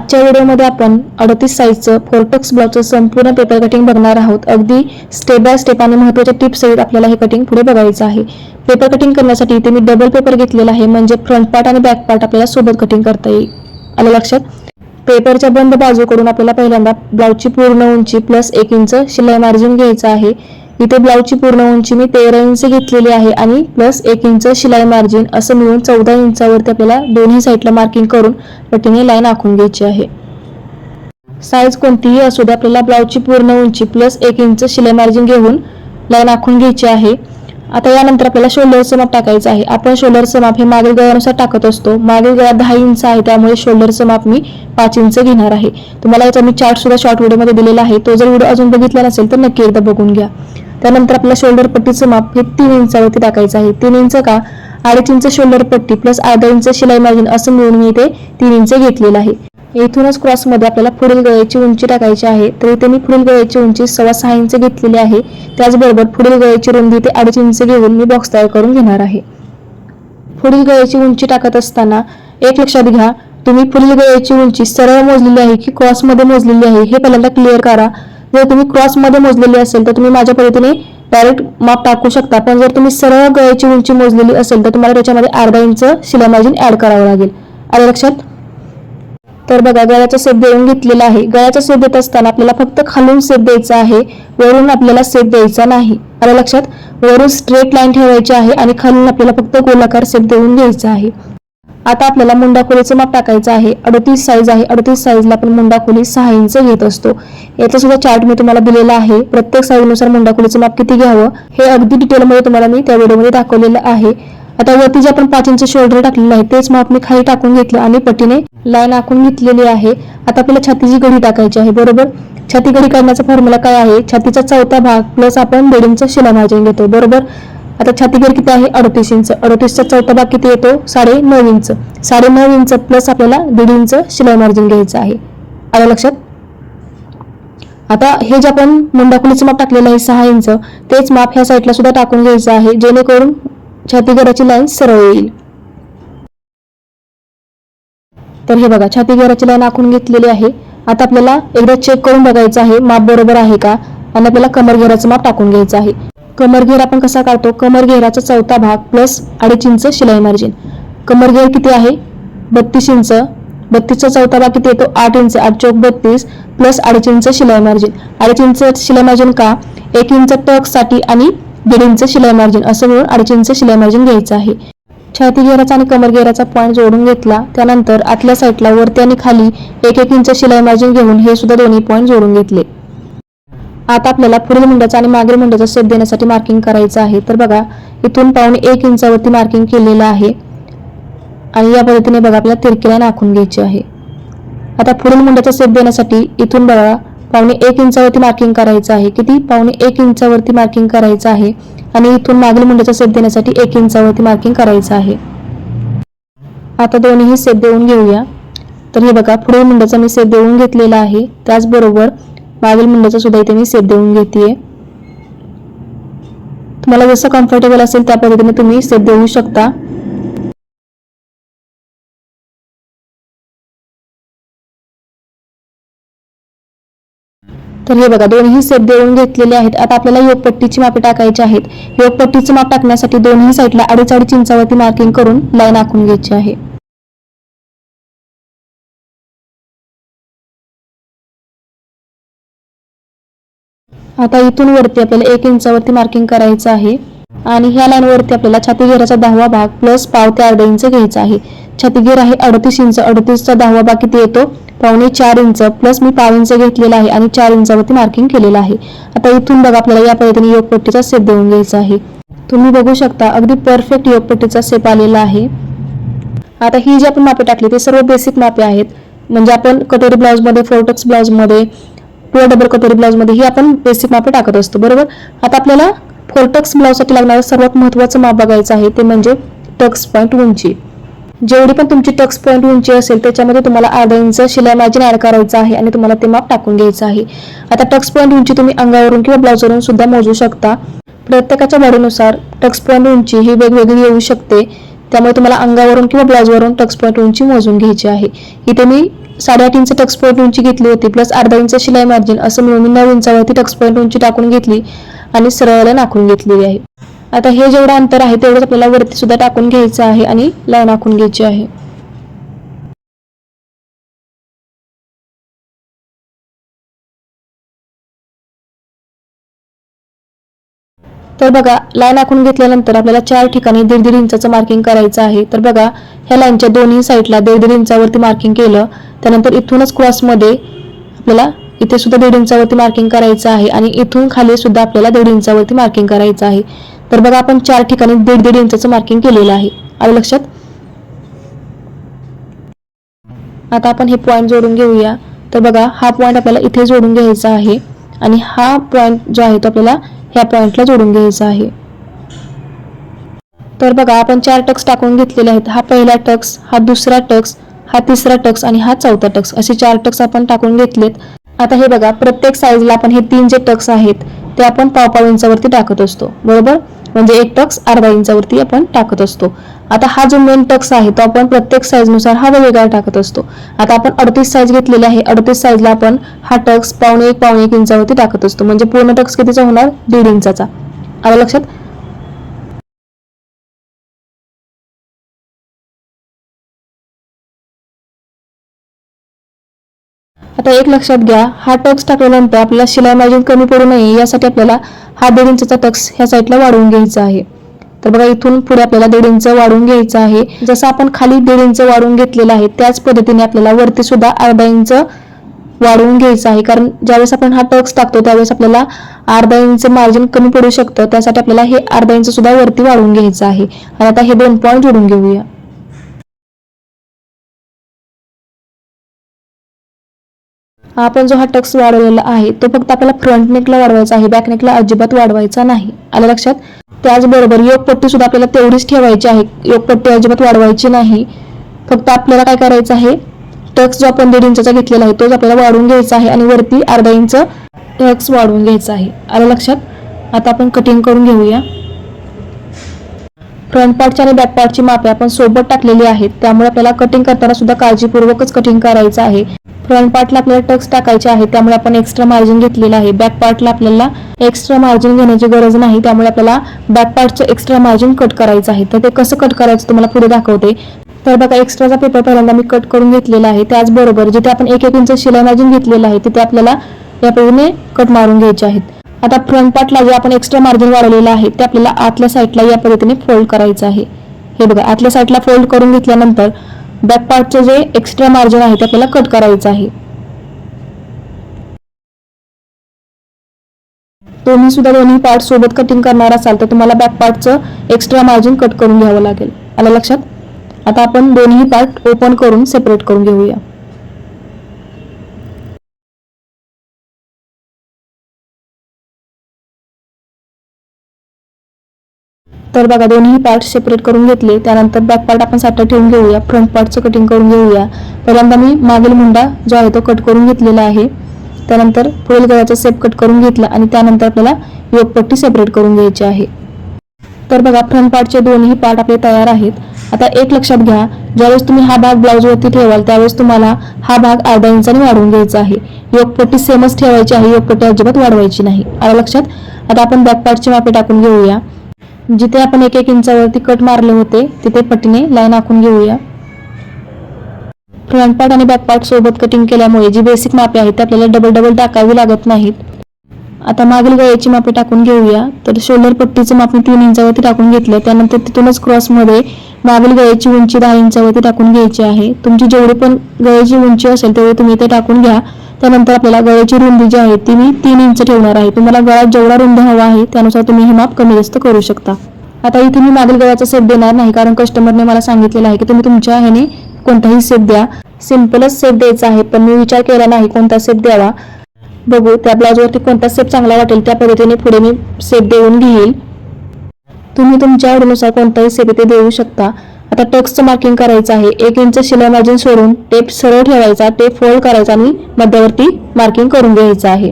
आजच्या व्हिडिओमध्ये आपण अडतीस साईजचं फोर्टक्स ब्लाउजचं संपूर्ण पेपर कटिंग बघणार आहोत. अगदी स्टेप बाय स्टेप आणि महत्त्वाच्या टिप्स सहित आपल्याला हे कटिंग पुढे बघायचं आहे. पेपर कटिंग करण्यासाठी इथे मी डबल पेपर घेतलेला आहे म्हणजे फ्रंट पार्ट आणि बॅक पार्ट आपल्याला सोबत कटिंग करता येईल. आलं लक्षात? पेपरच्या बंद बाजूकडून आपल्याला पहिल्यांदा ब्लाऊजची पूर्ण उंची प्लस एक इंच शिलाई मार्जिन घ्यायचं आहे. इथे ब्लाऊजची पूर्ण उंची मी तेरा इंच घेतलेली आहे आणि प्लस एक इंच शिलाई मार्जिन असं मिळून चौदा इंचावरती आपल्याला दोन्ही साईडला मार्किंग करून पटीने लाईन आखून घ्यायची आहे. साईज कोणतीही असू दे आपल्याला ब्लाऊजची पूर्ण उंची प्लस एक इंच शिलाई मार्जिन घेऊन लाईन आखून घ्यायची आहे. आता यानंतर आपल्याला शोल्डरचं माप टाकायचं आहे. आपण शोल्डरचं माप हे मागील गळ्यानुसार टाकत असतो. मागील गळा दहा इंच आहे त्यामुळे शोल्डरचं माप मी पाच इंच घेणार आहे. तुम्हाला याचा मी चार्ट सुद्धा शॉर्ट व्हिडिओमध्ये दिलेला आहे. तो जर व्हिडिओ अजून बघितला नसेल तर नक्की एकदा बघून घ्या. त्यानंतर आपल्या शोल्डर पट्टीचं माप हे तीन इंचावरती टाकायचं आहे. तीन इंच का? अडीच इंच शोल्डर पट्टी प्लस अर्धा इंच शिलाई मार्जिन असं मिळून मी इथे तीन इंच घेतलेलं आहे. इथूनच क्रॉसमध्ये आपल्याला पुढील गळ्याची उंची टाकायची आहे. तर इथे मी पुढील गळ्याची उंची सव्वा सहा इंच घेतलेली आहे. त्याचबरोबर पुढील गळ्याची रुंदी ते अडीच इंच घेऊन मी बॉक्स तयार करून घेणार आहे. पुढील गळ्याची उंची टाकत असताना एक लक्षात घ्या तुम्ही पुढील गळ्याची उंची सरळ मोजलेली आहे की क्रॉसमध्ये मोजलेली आहे हे पहिल्यांदा क्लिअर करा. जर तुम्ही क्रॉसमध्ये मोजलेली असेल तर तुम्ही माझ्या पद्धतीने डायरेक्ट माप टाकू शकता. पण जर तुम्ही सरळ गळ्याची उंची मोजलेली असेल तर तुम्हाला त्याच्यामध्ये अर्धा इंच शिलाई मार्जिन ऍड करावं लागेल. आलं लक्षात? तर बघा गळ्याचा सेप देऊन घेतलेला आहे. गळ्याचा सेप देत असताना आपल्याला फक्त खालून सेप द्यायचा आहे. वरून आपल्याला सेप द्यायचा नाही. आलं लक्षात? वरून स्ट्रेट लाईन ठेवायची आहे आणि खालून आपल्याला फक्त गोलाकार सेप देऊन घ्यायचा आहे. आता आपल्याला मुंडा खोलीचं माप टाकायचं आहे. अडतीस साईज आहे. अडतीस साईजला आपण मुंडा खोली सहा इंच घेत असतो. याचा सुद्धा चार्ट मी तुम्हाला दिलेला आहे. प्रत्येक साईजनुसार मुंडा खोलीचं माप किती घ्यावं हे अगदी डिटेलमध्ये तुम्हाला मी त्या व्हिडिओमध्ये दाखवलेलं आहे. आता वरती जे आपण पाच इंच शोल्डर टाकलेलं आहे तेच माप मी खाली टाकून घेतलं आणि पटीने लाईन आखून घेतलेली आहे. आता आपल्याला छातीची घडी टाकायची आहे बरोबर? छाती घडी काढण्याचा फॉर्म्युला काय आहे? छातीचा चौथा भाग प्लस आपण बेडिंगचं शिला मार्जिन घेतो बरोबर? आता छातीगेर किती आहे? अडतीस इंच. अडतीसचा चौथा भाग किती येतो? साडे नऊ इंच. साडे नऊ इंच प्लस आपल्याला दीड इंच शिलाई मार्जिन घ्यायचं आहे. आलं लक्षात? आता हे जे आपण मुंडाकुलीचं माप टाकलेलं आहे सहा इंच तेच माप ह्या साईडला सुद्धा टाकून घ्यायचं आहे जेणेकरून छातीगराची लाईन सरळ येईल. तर हे बघा छातीगराची लाईन आखून घेतलेली आहे. आता आपल्याला एकदा चेक करून बघायचं आहे माप बरोबर आहे का? आणि आपल्याला कमर घेराचं माप टाकून घ्यायचं आहे. कमरघेर आपण कसा काढतो? कमर घेराचा चौथा भाग प्लस अडीच इंच शिलाई मार्जिन कमरघेर किती आहे? बत्तीस इंच. बत्तीसचा चौथा भाग किती येतो? आठ इंच. आठ चौक बत्तीस प्लस अडीच इंच शिलाई मार्जिन अडीच इंच शिलाई मार्जिन का? एक इंच टकसाठी आणि दीड इंच शिलाई मार्जिन असं मिळून अडीच इंच शिलाई मार्जिन घ्यायचं आहे. छाती घेराचा आणि कमर घेराचा पॉईंट जोडून घेतला. त्यानंतर आतल्या साईडला वरती आणि खाली एक एक इंच शिलाई मार्जिन घेऊन हे सुद्धा दोन्ही पॉईंट जोडून घेतले. आता आपल्याला पुढील मुंड्याचा आणि मागील मुंड्याचा शेप देण्यासाठी मार्किंग करायचं आहे. तर बघा इथून पाहुणे एक इंचावरती मार्किंग केलेलं आहे. आणि या पद्धतीने बघा आपल्याला तिरकीला नाखून घ्यायची आहे. आता पुढील मुंड्याचा शेप देण्यासाठी इथून बघा पावणे एक इंचावरती मार्किंग करायचं आहे. किती? पावणे एक इंचावरती मार्किंग करायचं आहे. आणि इथून मागील मुंड्याचा सेप देण्यासाठी एक इंचावरती मार्किंग करायचं आहे. आता दोन्हीही सेप देऊन घेऊया. तर हे बघा पुढील मुंड्याचा मी सेप देऊन घेतलेला आहे. त्याचबरोबर मागील मुंडाचा सुद्धा इथे मी सेप देऊन घेते तुम्हाला जसं कम्फर्टेबल असेल त्या पद्धतीने तुम्ही सेप देऊ शकता. तर हे बघा दोन्ही सेप देऊन घेतलेले आहेत. आता आपल्याला योगपट्टीची मापे टाकायची आहेत. योगपट्टीचं माप टाकण्यासाठी दोन्ही साईडला अडीच अडीच इंचावरती मार्किंग करून लाईन आखून घ्यायची आहे. आता इथून वरती आपल्याला एक इंचावरती मार्किंग करायचं आहे. आणि ह्या लाईन वरती आपल्याला छातीगिराचा दहावा भाग प्लस पाव ते अर्धा इंच घ्यायचा आहे. छातीगिर आहे अडतीस इंच अडतीसचा दहावा भाग किती येतो? पावणे चार इंच प्लस मी पाव इंच घेतलेला आहे आणि चार इंचावरती मार्किंग केलेलं आहे. आता इथून बघा आपल्याला या पद्धतीने योगपट्टीचा सेप देऊन घ्यायचा आहे. तुम्ही बघू शकता अगदी परफेक्ट योगपट्टीचा सेप आलेला आहे. आता ही जी आपण मापे टाकली ते सर्व बेसिक मापे आहेत. म्हणजे आपण कटोरी ब्लाऊजमध्ये फोर्टक्स ब्लाऊजमध्ये किंवा डबल कटोरी ब्लाऊजमध्ये ही आपण बेसिक मापे टाकत असतो बरोबर? आता आपल्याला फोर टक्स ब्लाऊजसाठी लागणारं सर्वात महत्त्वाचं माप बघायचं आहे ते म्हणजे टक्स पॉईंट उंची. जेवढी पण तुमची टक्स पॉईंट उंची असेल त्याच्यामध्ये तुम्हाला अर्धा इंच शिलाई मार्जिन ऍड करायचं आहे आणि तुम्हाला ते माप टाकून घ्यायचं आहे. आता टक्स पॉईंट उंची तुम्ही अंगावरून किंवा ब्लाऊजवरून सुद्धा मोजू शकता. प्रत्येकाच्या वाढीनुसार टक्स पॉईंट उंची ही वेगवेगळी येऊ शकते. त्यामुळे तुम्हाला अंगावरून किंवा ब्लाऊजवरून टक्स पॉईंट उंची मोजून घ्यायची आहे. इथे मी साडेआठ इंच टक्स पॉईंट उंची घेतली होती प्लस अर्धा इंच शिलाई मार्जिन असं मिळून मी नऊ इंचावरती टक्स पॉईंट उंची टाकून घेतली आणि सरळला नाखून घेतलेली आहे. आता हे जेवढं अंतर आहे तेवढंच आपल्याला वरती सुद्धा टाकून घ्यायचं आहे आणि लाईन आखून घ्यायची आहे. तर बघा लाईन आखून घेतल्यानंतर आपल्याला चार ठिकाणी दीड दीड इंचाचं मार्किंग करायचं आहे. तर बघा ह्या लाईनच्या दोन्ही साईडला दीड दीड इंचावरती मार्किंग केलं. त्यानंतर इथूनच क्रॉसमध्ये आपल्याला इथे सुद्धा दीड इंचावरती मार्किंग करायचं आहे आणि इथून खाली सुद्धा आपल्याला दीड इंचावरती मार्किंग करायचं आहे. तर बघा आपण चार ठिकाणी दीड दीड इंचाचं मार्किंग केलेलं आहे. आलं लक्षात? आता आपण हे पॉईंट जोडून घेऊया. तर बघा हा पॉईंट आपल्याला इथे जोडून घ्यायचा आहे आणि हा पॉईंट जो आहे तो आपल्याला ह्या पॉईंटला जोडून घ्यायचा आहे. तर बघा आपण चार टक्स टाकून घेतलेले आहेत. हा पहिला टक्स हा दुसरा टक्स हा तिसरा टक्स आणि हा चौथा टक्स. असे चार टक्स आपण टाकून घेतलेत. आता हे बघा प्रत्येक साईजला आपण हे तीन जे टक्स आहेत ते आपण पाव पाव टाकत असतो. बरोबर? म्हणजे एक टक्स अर्धा इंचावरती आपण टाकत असतो. आता हा जो मेन टक्स आहे तो आपण प्रत्येक साईजनुसार हा वेगवेगळा टाकत असतो. आता आपण अडतीस साईज घेतलेली आहे अडतीस साईजला आपण हा टक्स पावणे एक पावणे एक इंचावरती टाकत असतो. म्हणजे पूर्ण टक्स कितीचा होणार? दीड इंचाचा. आता लक्षात आता एक लक्षात घ्या हा टक्स टाकल्यानंतर आपल्याला शिलाई मार्जिन कमी पडू नये यासाठी आपल्याला हा दीड इंचचा टक्स ह्या साईडला वाढवून घ्यायचा आहे. तर बघा इथून पुढे आपल्याला दीड इंच वाढवून घ्यायचं आहे. जसं आपण खाली दीड इंच वाढवून घेतलेलं आहे त्याच पद्धतीने आपल्याला वरती सुद्धा अर्धा इंच वाढवून घ्यायचं आहे. कारण ज्यावेळेस आपण हा टक्स टाकतो त्यावेळेस आपल्याला अर्धा इंच मार्जिन कमी पडू शकतं. त्यासाठी आपल्याला हे अर्धा इंच सुद्धा वरती वाढवून घ्यायचं आहे. आणि आता हे दोन पॉईंट जोडून घेऊया. आपण जो हा टक्स वाढवलेला आहे तो फक्त आपल्याला फ्रंट नेकला वाढवायचा आहे बॅक नेकला अजिबात वाढवायचा नाही. आलं लक्षात? त्याचबरोबर योगपट्टी सुद्धा आपल्याला तेवढीच ठेवायची आहे. योगपट्टी अजिबात वाढवायची नाही. फक्त आपल्याला काय करायचं आहे? टक्स जो आपण दीड इंचा घेतलेला आहे तोच आपल्याला वाढवून घ्यायचा आहे आणि वरती अर्धा इंच टक्स वाढवून घ्यायचा आहे. आलं लक्षात? आता आपण कटिंग करून घेऊया. फ्रंट पार्टची आणि बॅक पार्टची मापे आपण सोबत टाकलेली आहेत. त्यामुळे आपल्याला कटिंग करताना सुद्धा काळजीपूर्वकच कटिंग करायचं आहे. फ्रंट पार्टला आपल्याला टक्स टाकायचे आहे त्यामुळे आपण एक्स्ट्रा मार्जिन घेतलेलं आहे. बॅक पार्टला आपल्याला एक्स्ट्रा मार्जिन घेण्याची गरज नाही त्यामुळे आपल्याला बॅक पार्टचं एक्स्ट्रा मार्जिन कट करायचं आहे. तर ते कसं कट करायचं तुम्हाला पुढे दाखवते. तर बघा एक्स्ट्राचा पेपर पहिल्यांदा मी कट करून घेतलेला आहे. त्याचबरोबर जिथे आपण एक एक इंच शिलाई मार्जिन घेतलेलं आहे तिथे आपल्याला या पद्धतीने कट मारून घ्यायचे आहेत. आता फ्रंट पार्टला जे आपण एक्स्ट्रा मार्जिन वाढवलेलं आहे ते आपल्याला आतल्या साईडला या पद्धतीने फोल्ड करायचं आहे. हे बघा आतल्या साईडला फोल्ड करून घेतल्यानंतर बॅक पार्टचं जे एक्स्ट्रा मार्जिन आहे ते आपल्याला कट करायचं आहे. तुम्ही सुद्धा दोन्ही पार्ट सोबत कटिंग करणार असाल तर तुम्हाला बॅक पार्टचं एक्स्ट्रा मार्जिन कट करून घ्यावं लागेल. आलं लक्षात? आता आपण दोन्ही पार्ट ओपन करून सेपरेट करून घेऊया. तर बघा दोन्ही पार्ट सेपरेट करून घेतले. त्यानंतर बॅक पार्ट आपण साठा ठेवून घेऊया. फ्रंट पार्टचं कटिंग करून घेऊया. पहिल्यांदा मी मागील मुंडा जो आहे तो कट करून घेतलेला आहे. त्यानंतर पुढील गळ्याचा सेप कट करून घेतला आणि त्यानंतर आपल्याला योगपट्टी सेपरेट करून घ्यायची आहे. तर बघा फ्रंट पार्टचे दोन्ही पार्ट आपले तयार आहेत. आता एक लक्षात घ्या ज्यावेळेस तुम्ही हा भाग ब्लाऊजवरती ठेवाल त्यावेळेस तुम्हाला हा भाग अर्धा इंचाने वाढवून घ्यायचा आहे. योगपट्टी सेमच ठेवायची आहे योगपट्टी अजिबात वाढवायची नाही. आलं लक्षात आता आपण बॅक पार्टची मापे टाकून घेऊया. जिथे आपण एक एक इंचावरती कट मारले होते तिथे पट्टीने लाईन आखून घेऊया. फ्रंट पार्ट आणि बॅक पार्ट सोबत कटिंग केल्यामुळे जी बेसिक मापे आहेत ते आपल्याला डबल डबल टाकावी लागत नाहीत. आता मागील गळ्याची मापे टाकून घेऊया. तर शोल्डर पट्टीचं माप मी तीन इंचावरती टाकून घेतलं त्यानंतर तिथूनच क्रॉसमध्ये मागील गळ्याची उंची दहा इंचावरती टाकून घ्यायची आहे. तुमची जेवढी पण गळ्याची उंची असेल तेवढी तुम्ही इथे टाकून घ्या. त्यानंतर आपल्याला गळ्याची रुंदी जी आहे ती मी तीन इंच ठेवणार आहे. तुम्हाला गळ्यात जेवढा रुंद हवा आहे त्यानुसार तुम्ही हे माप कमी जास्त करू शकता. आता इथे मी मागील गळ्याचा सेप देणार नाही कारण कस्टमरने मला सांगितलेलं आहे की तुम्ही तुमच्या ह्याने कोणताही सेप द्या. सिम्पलच सेप द्यायचा आहे पण मी विचार केला नाही कोणता सेप द्यावा. बघू त्या ब्लाऊजवरती कोणता सेप चांगला वाटेल त्या पद्धतीने पुढे मी सेप देऊन घेईल. तुम्ही तुमच्या आवडीनुसार कोणताही सेप इथे देऊ शकता. आता टक्सचं मार्किंग करायचं आहे. एक इंच शिलाई मार्जिन सोडून टेप सरळ ठेवायचा टेप फोल्ड करायचा आणि मध्यावरती मार्किंग करून घ्यायचं आहे.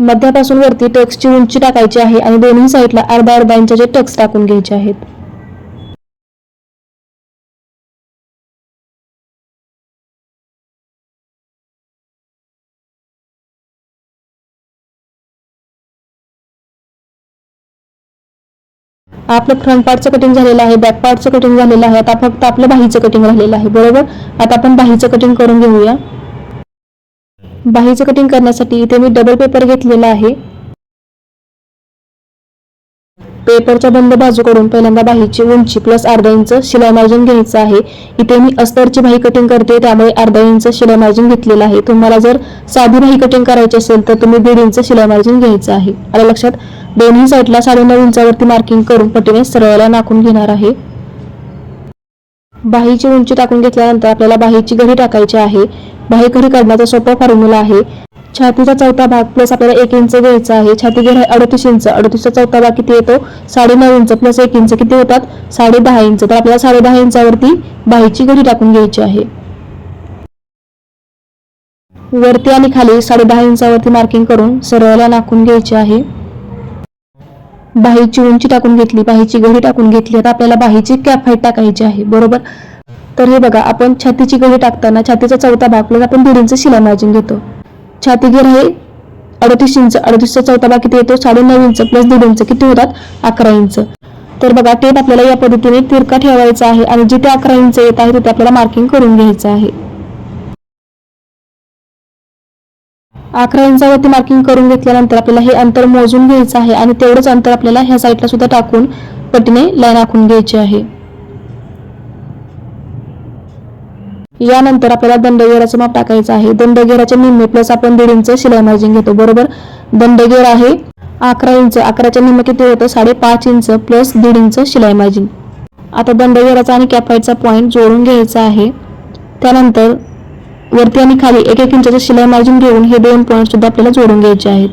मध्यापासून वरती टक्सची उंची टाकायची आहे आणि दोन्ही साईडला अर्धा अर्धा इंचाचे टक्स टाकून घ्यायचे आहेत. आपलं फ्रंट पार्टचं कटिंग झालेलं आहे बॅक पार्टचं कटिंग झालेलं आहे आता फक्त आपलं बाहीचं कटिंग राहिलेलं आहे बरोबर? आता आपण बाहीचं कटिंग करून घेऊया. बाहीचं कटिंग करण्यासाठी इथे मी डबल पेपर घेतलेला आहे. पेपरच्या बंद बाजूकडून पहिल्यांदा बाहीची उंची प्लस अर्धा इंच शिलाई मार्जिन घ्यायचं आहे. इथे मी अस्तरची बाही कटिंग करते त्यामुळे अर्धा इंच शिलाई मार्जिन घेतलेलं आहे. तुम्हाला जर साधी बाही कटिंग करायची असेल तर तुम्ही दीड इंच शिलाई मार्जिन घ्यायचं आहे. आलं लक्षात दोन्ही साईडला साडेनऊ इंचावरती मार्किंग करून पटीने सरळला नाकून घेणार आहे. बाहीची उंची टाकून घेतल्यानंतर आपल्याला बाहीची घरी टाकायची आहे. बाही घरी काढण्याचा सोपा फॉर्म्युला आहे. छातीचा चौथा भाग प्लस आपल्याला एक इंच घ्यायचा आहे. छाती घेर आहे अडतीस इंच अडतीसचा चौथा भाग किती येतो? साडे नऊ इंच प्लस एक इंच किती होतात? साडे दहा इंच तर आपल्याला साडे दहा इंचावरती बाहीची घडी टाकून घ्यायची आहे. वरती आणि खाली साडे दहा इंचावरती मार्किंग करून सरळला नाकून घ्यायची आहे. बाहीची उंची टाकून घेतली. बाहीची घडी टाकून घेतली. आता आपल्याला बाहीची कॅप हाईट टाकायची आहे. बरोबर? तर हे बघा आपण छातीची घडी टाकताना छातीचा चौथा भाग प्लस आपण दीड इंच शिलाई मार्जिन घेतो. छाती हे अडतीस इंच अडतीसचा चौथा भाग किती येतो. साडे नऊ इंच प्लस दीड इंच. किती होतात? अकरा इंच. तर बघा टेप आपल्याला या पद्धतीने तिरका ठेवायचा आहे आणि जिथे अकरा इंच येत आहे तिथे आपल्याला मार्किंग करून घ्यायचं आहे. अकरा इंचावरती मार्किंग करून घेतल्यानंतर आपल्याला हे अंतर मोजून घ्यायचं आहे आणि तेवढंच अंतर आपल्याला ह्या साईडला सुद्धा टाकून पटीने लाईन आखून घ्यायची आहे. यानंतर आपल्याला दंडगेराचं माप टाकायचं आहे. दंडगेराच्या निम्मे प्लस आपण दीड इंच शिलाई मार्जिन घेतो बरोबर? दंडगेर आहे अकरा इंच. अकराच्या निम्मे किती होतं? साडेपाच इंच प्लस दीड इंच शिलाई मार्जिन. आता दंडगेराचा आणि कॅपाईटचा पॉईंट जोडून घ्यायचा आहे. त्यानंतर वरती आणि खाली एक एक इंचाचं शिलाई मार्जिन घेऊन हे दोन पॉईंट सुद्धा आपल्याला जोडून घ्यायचे आहेत.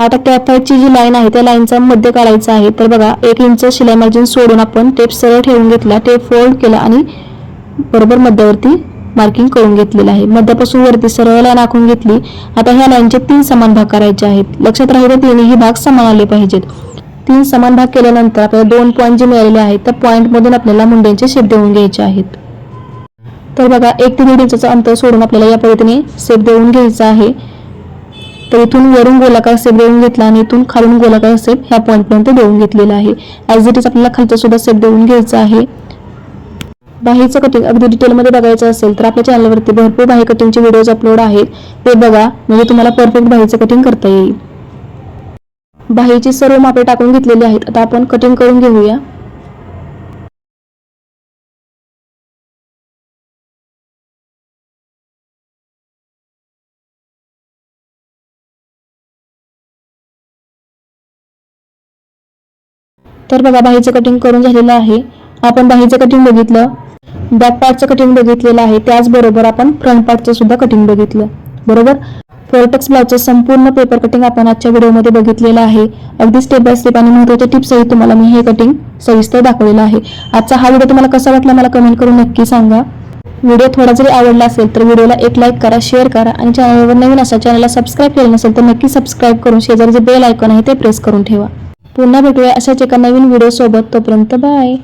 आता कॅपाईटची जी लाईन आहे त्या लाईनचा मध्य काढायचा आहे. तर बघा एक इंच शिलाई मार्जिन सोडून आपण टेप सरळ ठेवून घेतला टेप फोल्ड केला आणि बरोबर मध्यावरती मार्किंग करून घेतलेलं आहे. मध्यापासून वरती सरळ लाईन आखून घेतली. आता ह्या लाईनचे तीन समान भाग करायचे आहेत. लक्षात राहिलं तिन्ही भाग समान आले पाहिजेत. तीन समान भाग केल्यानंतर आपल्याला दोन पॉईंट जे मिळालेले आहेत त्या पॉईंटमधून आपल्याला मुंड्यांचे शेप देऊन घ्यायचे आहेत. तर बघा एक ते दीड इंचाचं अंतर सोडून आपल्याला या पद्धतीने शेप देऊन घ्यायचा आहे. तर इथून वरून गोलाकार सेप देऊन घेतला आणि इथून खालून गोलाकार सेप ह्या पॉईंटपर्यंत देऊन घेतलेला आहे. ॲज इट इज आपल्याला खालचा सुद्धा सेप देऊन घ्यायचा आहे. बाहीचं कटिंग अगदी डिटेलमध्ये बघायचं असेल तर आपल्या चॅनलवरती भरपूर बाही कटिंगचे व्हिडिओज अपलोड आहेत. ते बघा म्हणजे तुम्हाला परफेक्ट बाहीचं कटिंग करता येईल. बाहीची सर्व मापे टाकून घेतलेली आहेत. आता आपण कटिंग करून घेऊया. तर बघा बाहीचं कटिंग करून झालेलं आहे. आपण बाहीचं कटिंग बघितलं. बॅक पार्टचं कटिंग बघितलेलं आहे. त्याचबरोबर आपण फ्रंट पार्टचं सुद्धा कटिंग बघितलं. बरोबर? फोर्टेक्स ब्लाउजचं संपूर्ण पेपर कटिंग आपण आजच्या व्हिडिओमध्ये बघितलेलं आहे. अगदी स्टेप बाय स्टेप आणि महत्त्वाच्या टिप्सही तुम्हाला मी हे कटिंग सविस्तर दाखवलेलं आहे. आजचा हा व्हिडिओ तुम्हाला कसा वाटला मला कमेंट करून नक्की सांगा. व्हिडिओ थोडा जरी आवडला असेल तर व्हिडिओला एक लाईक करा शेअर करा आणि चॅनलवर नवीन असा चॅनलला सबस्क्राईब केलं नसेल तर नक्की सबस्क्राईब करून शेजारी जे बेल आयकॉन आहे ते प्रेस करून ठेवा. पुन्हा भेटूया अशाच एका नवीन व्हिडिओसोबत तोपर्यंत बाय